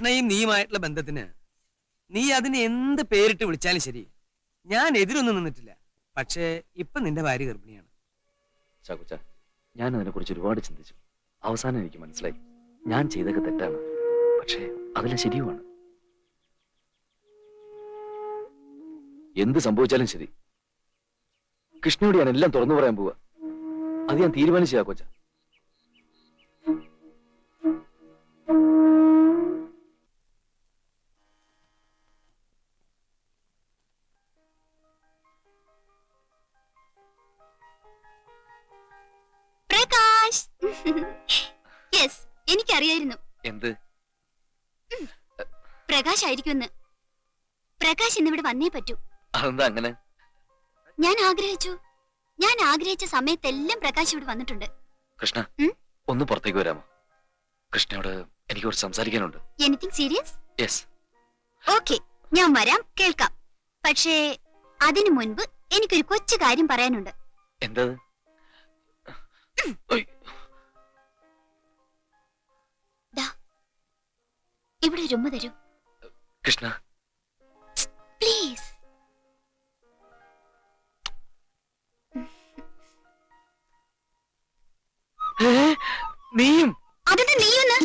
കൃഷ്ണയും നീയുമായിട്ടുള്ള ബന്ധത്തിന് നീ അതിന് എന്ത് പേരിട്ട് വിളിച്ചാലും ശരി. ഞാൻ എതിരൊന്നും നിന്നിട്ടില്ല. പക്ഷേ ഇപ്പൊ നിന്റെ ഭാര്യ ഗർഭിണിയാണ്. ഞാൻ അതിനെ കുറിച്ച് ഒരുപാട് ചിന്തിച്ചു. അവസാനം എനിക്ക് മനസ്സിലായി. ഞാൻ ചെയ്തൊക്കെ തെറ്റാണ്. പക്ഷേ അതിലെ ശരിയുമാണ്. എന്ത് സംഭവിച്ചാലും ശരി. കൃഷ്ണയോട് ഞാൻ എല്ലാം തുറന്നു പറയാൻ പോവാ. അത് ഞാൻ തീരുമാനിച്ചു ചാക്കോച്ച. പ്രകാശ് യെസ് എനിക്കറിയായിരുന്നു. എന്ത്? പ്രകാശ് ആയിരിക്കുമെന്ന് പ്രകാശ് ഇന്നിവിടെ വന്നേ പറ്റൂ. അതെന്താ അങ്ങനെ? ഞാൻ ആഗ്രഹിച്ചു. ഞാൻ ആഗ്രഹിച്ച സമയത്തെല്ലാം പ്രകാശ് ഇവിടെ വന്നിട്ടുണ്ട്. കൃഷ്ണ ഒന്ന് പുറത്തേക്ക് വരാമോ? കൃഷ്ണയോട് എനിക്ക് കുറച്ച് സംസാരിക്കാനുണ്ട്. എനിത്തിങ് സീരിയസ് യെസ് ഓക്കെ ഞാൻ വരാം കേൾക്കാം. പക്ഷേ അതിനു മുൻപ് എനിക്കൊരു കൊച്ചു കാര്യം പറയാനുണ്ട്. എന്തത്? ഇവിടെ ഒരു ഉമ്മ തരൂ. കൃഷ്ണ. പ്ലീസ് നീയും? അതെന്താ നീയൊന്ന്?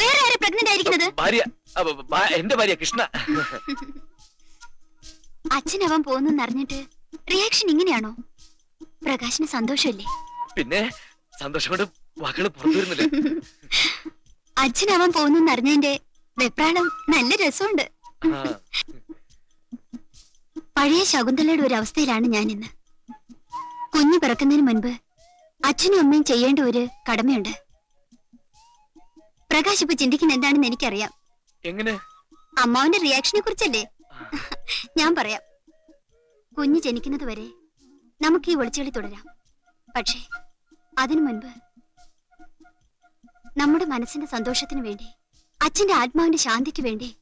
വേറെ ആരെ പ്രഗ്നന്റ് ആയിരിക്കുന്നത്? ഭാര്യ അ, ബ, ബ, എന്റെ ഭാര്യ കൃഷ്ണ. അച്ഛനവൻ പോകുന്നെന്ന് അറിഞ്ഞിട്ട് റിയാക്ഷൻ ഇങ്ങനെയാണോ? പ്രകാശിന് സന്തോഷമല്ലേ? പിന്നെ സന്തോഷം കൊണ്ട് വാക്കുകൾ പുറത്തു വരുന്നില്ല? അച്ഛനവൻ പോകുന്നെന്ന് അറിഞ്ഞതിന്റെ വെപ്രാളം നല്ല രസമുണ്ട്. പഴയ ശകുന്തലയുടെ ഒരു അവസ്ഥയിലാണ് ഞാൻ ഇന്ന് കുഞ്ഞു പിറക്കുന്നതിന് മുൻപ് അച്ഛനും അമ്മയും ചെയ്യേണ്ട ഒരു കടമയുണ്ട്. പ്രകാശ് ഇപ്പൊ ചിന്തിക്കുന്ന എന്താണെന്ന് എനിക്കറിയാം. എങ്ങനെ? അമ്മാവിന്റെ റിയാക്ഷനെ കുറിച്ചല്ലേ? ഞാൻ പറയാം. കുഞ്ഞ് ജനിക്കുന്നത് വരെ നമുക്ക് ഈ ഒളിച്ചുകളി തുടരാം. പക്ഷേ അതിനു മുൻപ് നമ്മുടെ മനസ്സിന്റെ സന്തോഷത്തിന് വേണ്ടി അച്ഛന്റെ ആത്മാവിന്റെ ശാന്തിക്ക് വേണ്ടി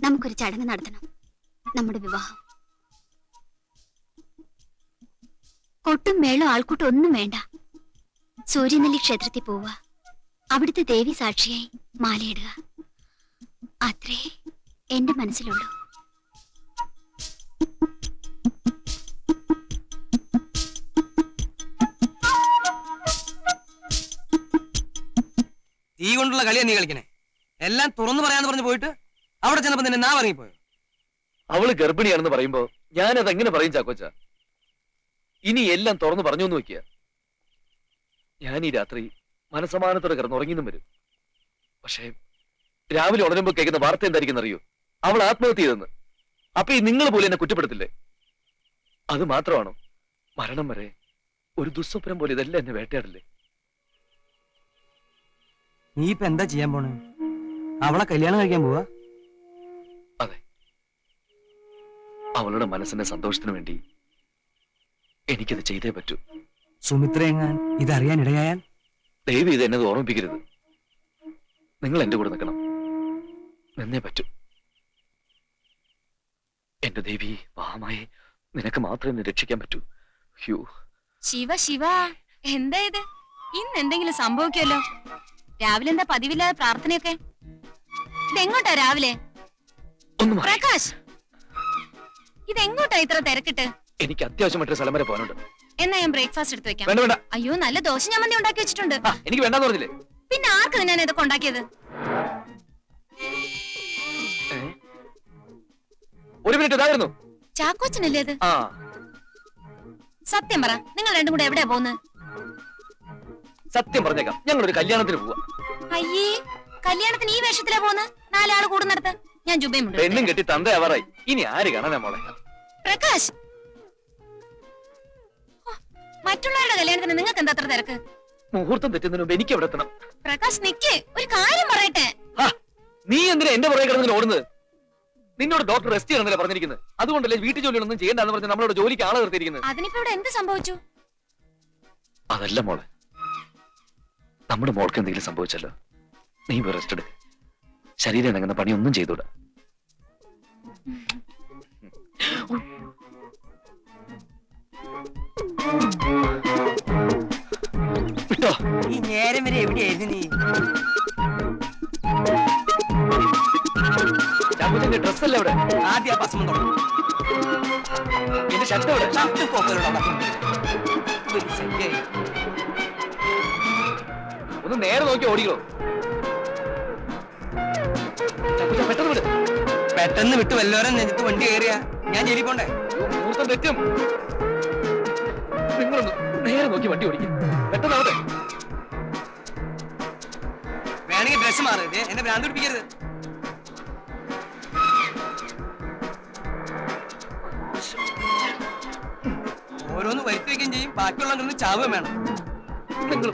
നമുക്കൊരു ചടങ്ങ് നടത്തണം. നമ്മുടെ വിവാഹം. കൊട്ടും മേളും ആൾക്കൂട്ടം ഒന്നും വേണ്ട. സൂര്യനെല്ലി ക്ഷേത്രത്തിൽ പോവുക. അവിടുത്തെ ദേവി സാക്ഷിയായി മാലയിടുക. അത്രേ എന്റെ മനസ്സിലുള്ളൂ. തീ കൊണ്ടുള്ള കളിയാ നീ കളിക്കണേ. എല്ലാം തുറന്നു പറയാന്ന് പറഞ്ഞു പോയിട്ട് അവിടെ ചെന്നപ്പോ നിന്നെ നാ ഇറങ്ങിപ്പോയോ? അവൾ ഗർഭിണിയാണെന്ന് പറയുമ്പോ ഞാൻ അത് എങ്ങനെ പറയും ചാക്കോച്ച? ഇനി എല്ലാം തുറന്നു പറഞ്ഞു നോക്കിയ. ഞാൻ ഈ രാത്രി മനസമാനത്തോടെ കിടന്ന് ഉറങ്ങിന്നും വരും. പക്ഷേ രാവിലെ ഉണരുമ്പോ കേൾക്കുന്ന വാർത്ത എന്തായിരിക്കും അറിയോ അവൾ ആത്മഹത്യ ചെയ്തെന്ന്. അപ്പൊ ഈ നിങ്ങൾ പോലും എന്നെ കുറ്റപ്പെടുത്തില്ലേ? അത് മാത്രമാണോ? മരണം വരെ ഒരു ദുസ്വപ്നം പോലെ ഇതെല്ലാം എന്നെ വേട്ടയാടില്ലേ? നീ ഇപ്പൊ എന്താ ചെയ്യാൻ പോണേ? അവളെ കല്യാണം കഴിക്കാൻ പോവാ? അതെ. അവളുടെ മനസ്സിന്റെ സന്തോഷത്തിന് വേണ്ടി എനിക്കത് ചെയ്തേ പറ്റൂ. സുമിത്ര എങ്ങാൻ ഇതറിയാൻ ഇടയായാൽ? ദൈവം ഇത് എന്നത് ഓർമ്മിപ്പിക്കരുത്. നിങ്ങൾ എന്റെ കൂടെ നിൽക്കണം. നിന്നേ പറ്റൂ. എന്റെ ദേവി മഹാമായി നിനക്ക് മാത്രമേ എന്നെ രക്ഷിക്കാൻ പറ്റൂ. ഹ്യൂ. ശിവ ശിവ എന്താ ഇത്? ഇന്ന് എന്തെങ്കിലും സംഭവിക്കുമല്ലോ രാവിലെ എന്താ പതിവില്ലാതെ പ്രാർത്ഥനയൊക്കെ? ഇതെങ്ങോട്ടാ രാവിലെ? പ്രകാശ് ഇതെങ്ങോട്ടാ ഇത്ര തിരക്കിട്ട്? എനിക്ക് അത്യാവശ്യമായിട്ട് സ്ഥലം വരെ പോകാനുണ്ട്. എന്നാ ഞാൻ ബ്രേക്ക്ഫാസ്റ്റ് എടുത്ത് വെക്കാം. വേണ്ട വേണ്ട. അയ്യോ നല്ല ദോശ ഞാൻ മന്തി ഉണ്ടാക്കി വെച്ചിട്ടുണ്ട്. ആ, എനിക്ക് വേണ്ടാന്ന് പറഞ്ഞില്ലേ? പിന്നെ ആർക്ക് ഞാൻ ഇതൊക്കെ ഉണ്ടാക്കിയത്? ഏ? ഒരു മിനിറ്റ് ഇതായിരുന്നു. ചാക്കോച്ചനല്ലേ അത്? ആ. സത്യം പറ നിങ്ങൾ രണ്ടും കൂടെ എവിടെയാ പോകുന്നത്? സത്യം പറഞ്ഞേക്കാം. ഞങ്ങൾ ഒരു കല്യാണത്തിന് പോവാ. അയ്യേ കല്യാണത്തിന് ഈ വേഷത്തിലാ പോന്ന് നാലാൾ കൂടുന്നിടത്ത്. ഞാൻ ജുബയുമുണ്ട് പെണ്ണും കെട്ടി തന്തയാവാറായി ഇനി ആര് കാണാനാ മോളെ? പ്രകാശ്. മറ്റുള്ളവരുടെ കല്യാണത്തിന് നിങ്ങൾക്ക് എന്താ അത്ര തിരക്ക്? മുഹൂർത്തം തെറ്റുന്നതിന് മുമ്പ് എനിക്ക് അവിടെ എത്തണം? പ്രകാശ് നിക്ക്. ഒരു കാര്യം പറയട്ടെ. നീ എന്തിനാ എന്റെ പുറകെ കിടന്നു ഓടുന്നത്? നിന്നോട് ഡോക്ടർ റെസ്റ്റ് ചെയ്യണമെന്നല്ലേ പറഞ്ഞിരിക്കുന്നത്? അതുകൊണ്ടല്ലേ വീട്ടു ജോലികളൊന്നും ചെയ്യേണ്ടെന്ന് പറഞ്ഞ് നമ്മളോട് ജോലിക്ക് ആളെ നിർത്തിയിരിക്കുന്നത്? അതിനിപ്പോ ഇവിടെ എന്ത് സംഭവിച്ചു? അതല്ല മോളെ. നമ്മുടെ മോൾക്ക് എന്തെങ്കിലും സംഭവിച്ചല്ലോ. നീ റെസ്റ്റ് എടുക്ക്. ശരീരം ഇണങ്ങുന്ന പണിയൊന്നും ചെയ്തൂടാ. ഈ നേരം വരെ എവിടെയായിരുന്നു നീ? എന്റെ ഡ്രസ് അല്ല അവിടെ? ആദ്യ ഭസ്മം തുടങ്ങും എന്റെ ഷർട്ട് അവിടെ ഷർട്ടും കോപ്പലോട് നേരെ നോക്കി ഓടിക്കോ. പെട്ടെന്ന് വിട്. പെട്ടെന്ന് വിട്ട് വല്ലവരും നെഞ്ചത്ത് വണ്ടി കയറിയ. ഞാൻ ജയിലിൽ പോണ്ടേ? മൂർത്തം തെറ്റും. നിങ്ങളൊന്ന് നേരെ നോക്കി വണ്ടി ഓടിക്കും. പെട്ടെന്ന് ആവട്ടെ. വേണമെങ്കിൽ ഡ്രസ് മാറരുത് എന്നെ ഭ്രാന്ത് പിടിപ്പിക്കരുത്. ഓരോന്ന് വരുത്തി വെക്കുകയും ചെയ്യും. ബാക്കിയുള്ളവരൊന്ന് ചാവുകയും വേണം. നിങ്ങൾ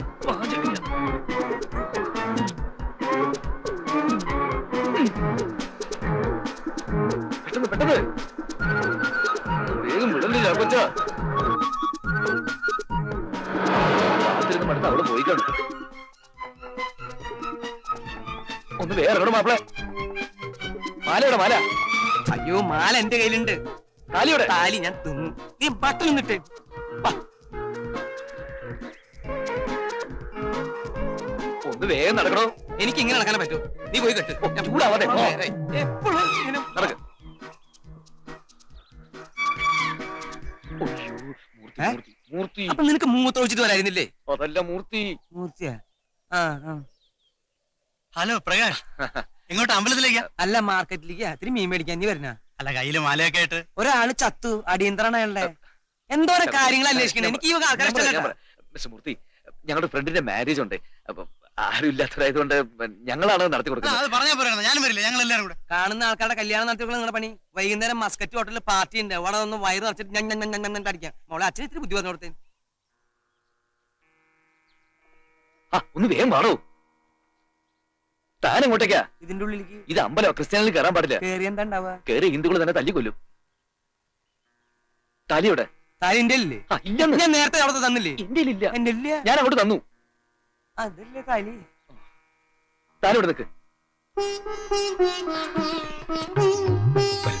അവിടെ പോയി കാണും ഒന്ന് വേറെ മാപ്പിളെ? മാലയുടെ മാല? അയ്യോ മാല എന്റെ കയ്യിലുണ്ട്. താലിയുടെ താലി ഞാൻ തിന്നു. നീ ബട്ടൺ നിന്നിട്ട്. ഒന്ന് വേഗം നടക്കണോ? എനിക്ക് ഇങ്ങനെ നടക്കാനേ പറ്റൂ. നീ പോയി കെട്ട്. എപ്പോഴും നടക്ക്. മൂർത്തി, അപ്പൊ നിനക്ക് മൂത്ര ഒഴിച്ചിട്ട് വരായിരുന്നില്ലേ അതല്ല മൂർത്തി മൂർത്തിയാ ആ ആ ഹലോ പ്രകാശ് എങ്ങോട്ട് അമ്പലത്തിലേക്കാ അല്ല മാർക്കറ്റിലേക്ക് ഇത്തിരി മീൻ മേടിക്കാൻ നീ വരുന്ന അല്ല കയ്യിൽ മാലയൊക്കെ ആയിട്ട് ഒരാൾ ചത്തു അടിയന്തരാണ് അയാളുടെ എന്തോരം കാര്യങ്ങൾ അന്വേഷിക്കണേ എനിക്ക് ഈ ആൾക്കാരെ ഇഷ്ടമല്ല മിസ്റ്റർ മൂർത്തി ഞങ്ങളുടെ ഫ്രണ്ടിന്റെ മാരേജ് ഉണ്ട് ആരുമില്ലാത്തതായതുകൊണ്ട് ആരും ഇല്ലാത്തതായതുകൊണ്ട് ഞങ്ങളാണ് നടത്തി കൊടുക്കുന്നത് അത് പറഞ്ഞാ ഞാനും വരില്ല ഞങ്ങൾ എല്ലാവരും കൂടെ കാണുന്ന ആൾക്കാരുടെ കല്യാണം നടത്തിയുള്ള നിങ്ങളുടെ പണി വൈകുന്നേരം മസ്കറ്റ് ഹോട്ടലിൽ പാർട്ടി ഉണ്ട് അവിടെ ഒന്ന് വയറ് നിറച്ചിട്ട് ഞാൻ ഞാൻ ഞാൻ ഞാൻ അടിക്കാം മോളെ അച്ഛൻ ഇത്തിരി ബുദ്ധി പറഞ്ഞു കൊടുത്തേ ഒന്ന് വേഗം പാടോ താൻ എങ്ങോട്ടേക്കാ? ഇതിന്റെ ഉള്ളിലേക്ക്. ഇത് അമ്പലം ക്രിസ്ത്യാനിൽ കയറാൻ പാടില്ല. കേറി എന്താ ഉണ്ടാവുക കയറി ഹിന്ദുക്കൾ തന്നെ തല്ലിക്കൊല്ലും താലിയുടെ താലി എന്റെ അല്ലേ? ആ ഇല്ലെന്ന്. ഞാൻ നേരത്തെ അവിടെ തന്നില്ലേ? എന്റെ ഇല്ല എന്റെ ഇല്ല ഞാൻ അങ്ങോട്ട് തന്നു. അതല്ലേ താലി? താലിവിടെ നിൽക്ക്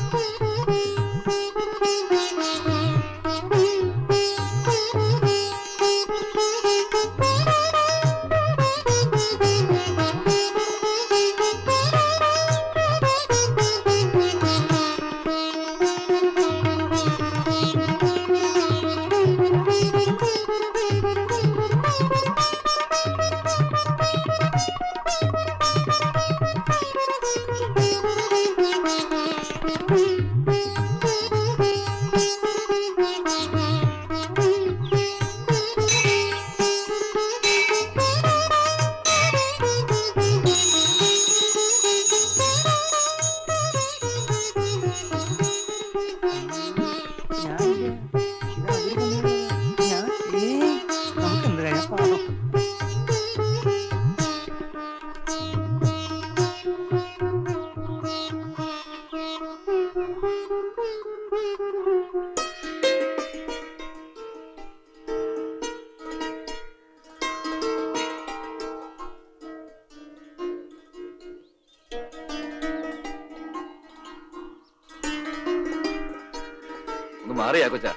മാറിയാ കൊച്ച.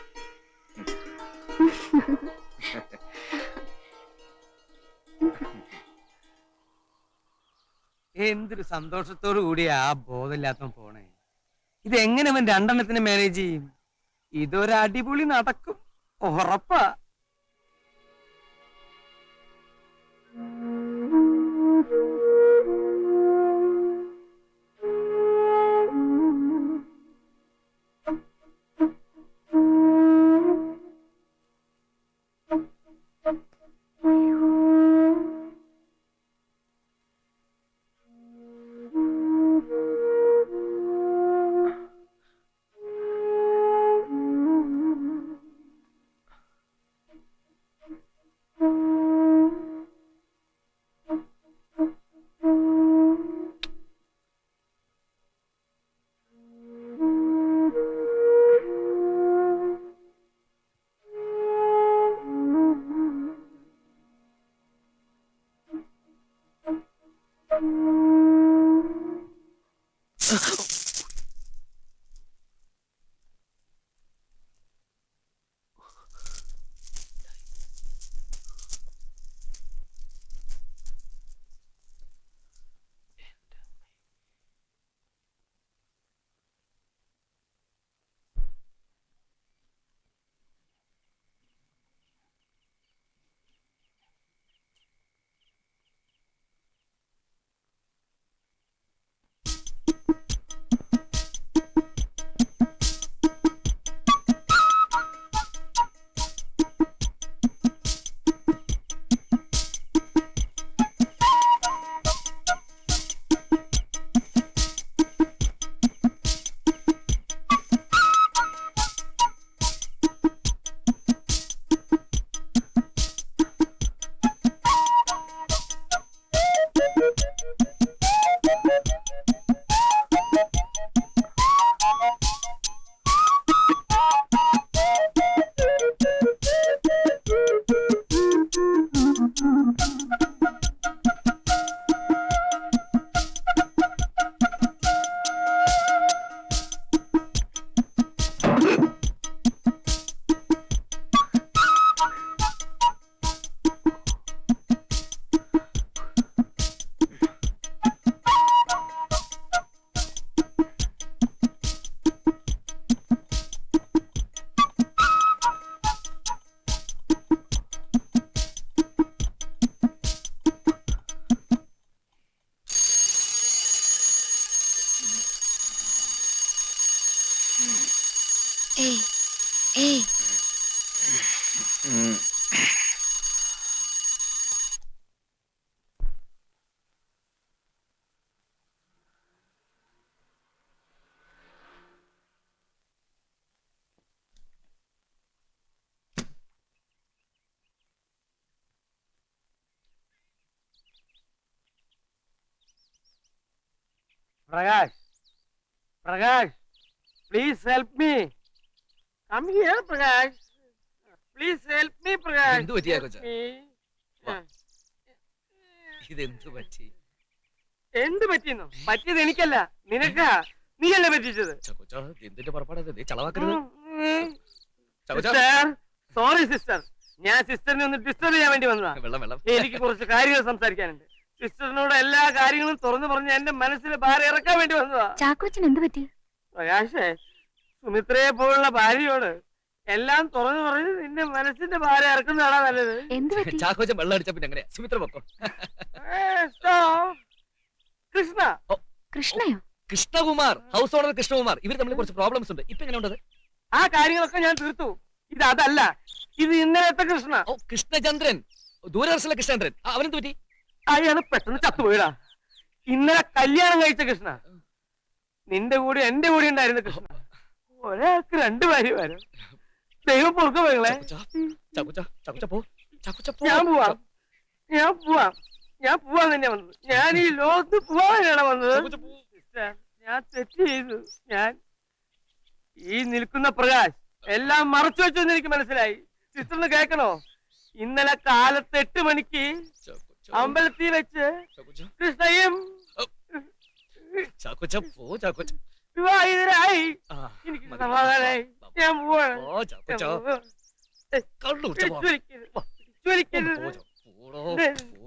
എന്തൊരു സന്തോഷത്തോടു കൂടിയാ ആ ബോധമില്ലാത്ത പോണേ. ഇത് എങ്ങനെ അവൻ രണ്ടെണ്ണത്തിന് മാനേജ് ചെയ്യും? ഇതൊരു അടിപൊളി നടക്കും. ഉറപ്പാ. Prakash Prakash please help me come here Prakash. Please help me Prakash. എന്ത് പറ്റിയാ കൊച്ചാ. ഇതെന്ത് പറ്റി? എന്ത് പറ്റിയെന്നോ? പറ്റിയത് എനിക്കല്ല. നിനക്കാ. നീയല്ലേ പറ്റിച്ചത്? എന്തിന്റെ പുറപ്പാടത്? ചളവാക്കരുത്. സിസ്റ്റർ സോറി സിസ്റ്റർ ഞാൻ സിസ്റ്ററിനെ ഒന്ന് ഡിസ്റ്റർബ് ചെയ്യാൻ വേണ്ടി വന്നതാ. എനിക്ക് കുറച്ച് കാര്യങ്ങൾ സംസാരിക്കാനുണ്ട്. സിസ്റ്ററിനോട് എല്ലാ കാര്യങ്ങളും തുറന്നു പറഞ്ഞ് എന്റെ മനസ്സിലെ ഭാരം ഇറക്കാൻ വേണ്ടി വന്നതാ. ചാക്കോച്ചൻ എന്ത് പറ്റി? പ്രകാശേ സുമിത്രയെ പോലുള്ള ഭാര്യയോട് എല്ലാം തുറന്നു പറഞ്ഞ് നിന്റെ മനസ്സിന്റെ ഭാരം ഇറക്കുന്നതാണോ നല്ലത്. എന്ത് പറ്റി? ചാക്കോച്ചൻ വെള്ളം അടിച്ച പിന്നെ എങ്ങനെയാ? സുമിത്ര പൊക്കോ. കൃഷ്ണ. കൃഷ്ണയോ? കൃഷ്ണകുമാർ ഹൗസ് ഓണർ കൃഷ്ണകുമാർ ഇവർ തമ്മിൽ കുറച്ച് പ്രോബ്ലംസ് ഉണ്ട്. ഇപ്പൊ എങ്ങനെ ഉണ്ടത് ആ കാര്യങ്ങളൊക്കെ ഞാൻ തീർത്തു. ഇത് അതല്ല. ഇത് ഇന്നലത്തെ കൃഷ്ണ. ഓ കൃഷ്ണചന്ദ്രൻ. ദൂരദർശന കൃഷ്ണചന്ദ്രൻ. അവനെന്ത് പറ്റി? അയാൾ പെട്ടെന്ന് ചത്തുപോയിടാ. ഇന്നലെ കല്യാണം കഴിച്ച കൃഷ്ണ. നിന്റെ കൂടെ എന്റെ കൂടെ ഉണ്ടായിരുന്ന കൃഷ്ണ. ഒരാൾക്ക് രണ്ടു ഭാര്യ വരും. ദൈവം പൊറുക്ക മകളെ ചാക്കോച്ച ചാക്കോച്ച ചാക്കോച്ച പോ. ചാക്കോച്ച പോ. ഞാൻ പോവാം. ഞാൻ പോവാം. ഞാൻ പോവാൻ തന്നെ വന്നത്. ഞാൻ ഈ ലോകത്ത് പോവാനാണ് വന്നത്. ഞാൻ തെറ്റ് ചെയ്തു. ഞാൻ ഈ നിൽക്കുന്ന പ്രകാശ് എല്ലാം മറച്ചു വെച്ചെന്ന് എനിക്ക് മനസ്സിലായി. സിസ്റ്ററിന് കേക്കണോ ഇന്നലെ കാലത്ത് എട്ട് മണിക്ക്. അമ്പലത്തിൽ വെച്ച്. കൃഷ്ണയും ചാക്കോച്ച പോ ചാക്കോച്ച വിവാഹിതരായി. എനിക്ക്. സമാധാനായി. ഞാൻ പോവാണ്.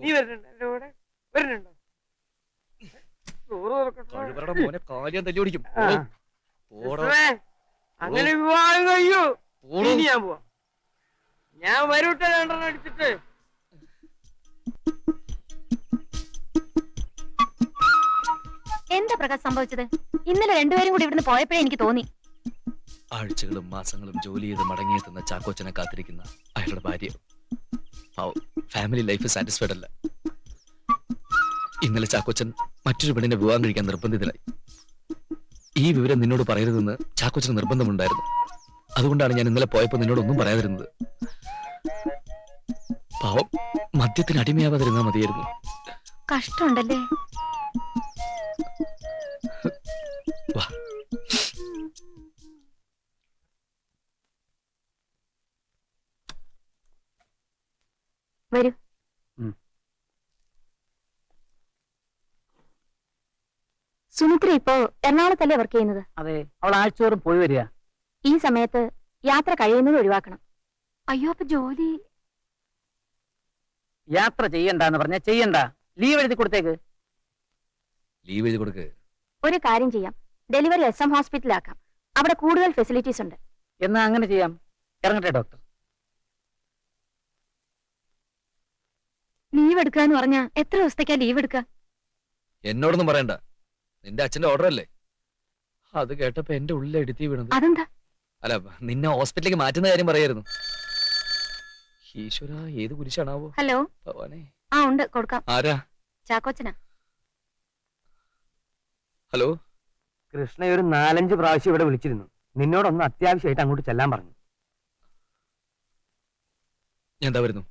നീ വരുന്നുണ്ടോ? എന്റെ കൂടെ വരുന്നുണ്ടോ? ചോറ് തുറക്കട്ടെ. മോനെ കാലിയാൻ തല്ലി ഓടിക്കും. അങ്ങനെ വിവാഹം കഴിയൂ. ഞാൻ പോവാ. ഞാൻ വരൂട്ടെ രണ്ടെണ്ണം അടിച്ചിട്ട്. എന്താ പ്രകാശ് സംഭവിച്ചത്? ഇന്നലെ രണ്ടുപേരും കൂടി ഇവിടുന്ന് പോയപ്പോഴേ എനിക്ക് തോന്നി. ആഴ്ചകളും മാസങ്ങളും ജോലി ചെയ്ത് മടങ്ങിയെത്തുന്ന ചാക്കോച്ചനെ കാത്തിരിക്കുന്ന അയാളുടെ ഭാര്യ. ഫാമിലി ലൈഫ് സാറ്റിസ്ഫൈഡ് അല്ല. ഇന്നലെ ചാക്കോച്ചൻ മറ്റൊരു പെണ്ണിനെ വിവാഹം കഴിക്കാൻ നിർബന്ധിതനായി. ഈ വിവരം നിന്നോട് പറയരുതെന്ന് ചാക്കോച്ചന് നിർബന്ധമുണ്ടായിരുന്നു. അതുകൊണ്ടാണ് ഞാൻ ഇന്നലെ പോയപ്പോൾ നിന്നോടൊന്നും പറയാതിരുന്നത്. പാവം മദ്യത്തിന് അടിമയാവാതിരുന്നാ മതിയായിരുന്നു. കഷ്ടമുണ്ടല്ലേ? സുമിത്ര ഇപ്പോ എറണാകുളത്തല്ലേ വർക്ക് ചെയ്യുന്നത്? അതെ അവൾ ആഴ്ചയോറും പോയി വരിക. ഈ സമയത്ത് യാത്ര കഴിയുന്നത് ഒഴിവാക്കണം. അയ്യോ അപ്പൊ ജോലി? യാത്ര ചെയ്യണ്ടെന്ന് പറഞ്ഞ ചെയ്യണ്ട. ലീവ് എഴുതി കൊടുത്തേക്ക്. ലീവ് എഴുതി കൊടുക്ക്. ഒരു കാര്യം ചെയ്യാം. ഡെലിവറി എസ് എം ഹോസ്പിറ്റലാക്കാം അവിടെ കൂടുതൽ ഫെസിലിറ്റീസ് ഉണ്ട്. എന്നാ അങ്ങനെ ചെയ്യാം. ഇറങ്ങട്ടെ ഡോക്ടർ ലീവ് എടുക്കാന്ന് പറഞ്ഞ പറഞ്ഞാ എത്ര ദിവസത്തേക്കാ ലീവ് എടുക്ക? എന്നോടൊന്നും പറയണ്ട. നിന്റെ അച്ഛന്റെ ഓർഡർ അല്ലേ? അത് കേട്ടപ്പോ എന്റെ ഉള്ളിൽ എടുത്തി വീണത്. അതെന്താ? അല്ല നിന്നെ ഹോസ്പിറ്റലിലേക്ക് മാറ്റുന്ന കാര്യം പറയായിരുന്നു. ഈശ്വര ഏത് കുരിശാണാവോ? ഹലോ? ആ ഉണ്ട് കൊടുക്കാം. ആരാ? ചാക്കോച്ചനാ. ഹലോ? കൃഷ്ണ ഒരു നാലഞ്ച് പ്രാവശ്യം ഇവിടെ വിളിച്ചിരുന്നു. നിന്നോടൊന്ന് അത്യാവശ്യമായിട്ട് അങ്ങോട്ട് ചെല്ലാൻ പറഞ്ഞു. ഞാൻ എന്താ വരുന്നു?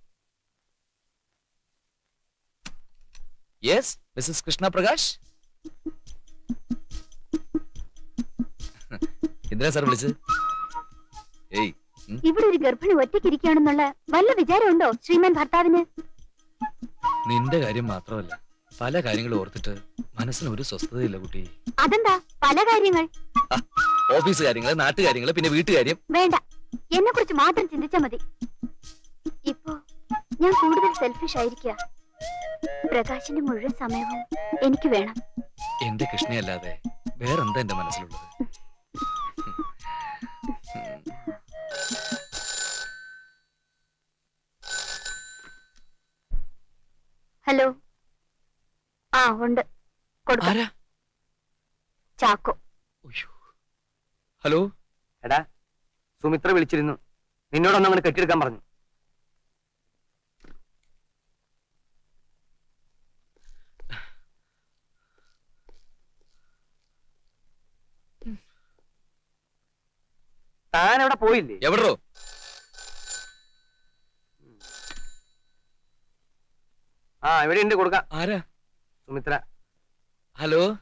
യെസ് മിസ്സസ് കൃഷ്ണ പ്രകാശ് എന്തിനാ സാർ വിളിച്ചത്? ഏയ് ഇവിടെ ഒരു ഗർഭിണി ഒറ്റയ്ക്കിരിക്കുകയാണെന്നുള്ള വല്ല വിചാരമുണ്ടോ ശ്രീമാൻ ഭർത്താവിന്? നിന്റെ കാര്യം മാത്രമല്ല പല കാര്യങ്ങളും ഓർത്തിട്ട് മനസ്സിന് ഒരു സ്വസ്ഥതയില്ല കുട്ടി. അതെന്താ? പല കാര്യങ്ങൾ? ഓഫീസ് കാര്യങ്ങൾ നാട്ടുകാര്യങ്ങൾ പിന്നെ വീട്ടുകാര്യം വേണ്ട എന്നെ കുറിച്ച് മാത്രം ചിന്തിച്ചാ മതി. ഇപ്പോ ഞാൻ കൂടുതൽ സെൽഫിഷ് ആയിരിക്കുക പ്രകാശിന്റെ മുഴുവൻ സമയവും എനിക്ക് വേണം. എന്റെ കൃഷ്ണയല്ലാതെ വേറെന്താ എന്റെ മനസ്സിലുള്ളത്? ഹലോ. ആ ഉണ്ട്. കൊടുക്കാം. ആരാ? ചാക്കോ. ഹലോ? എടാ സുമിത്ര വിളിച്ചിരുന്നു. നിന്നോടൊന്നും അങ്ങനെ കെട്ടിയെടുക്കാൻ പറഞ്ഞു. താൻ അവിടെ പോയില്ലേ? എവിടോ ആ ഇവിടെ ഉണ്ട് കൊടുക്കാം. ആരാ? സുമിത്ര. ഹലോ?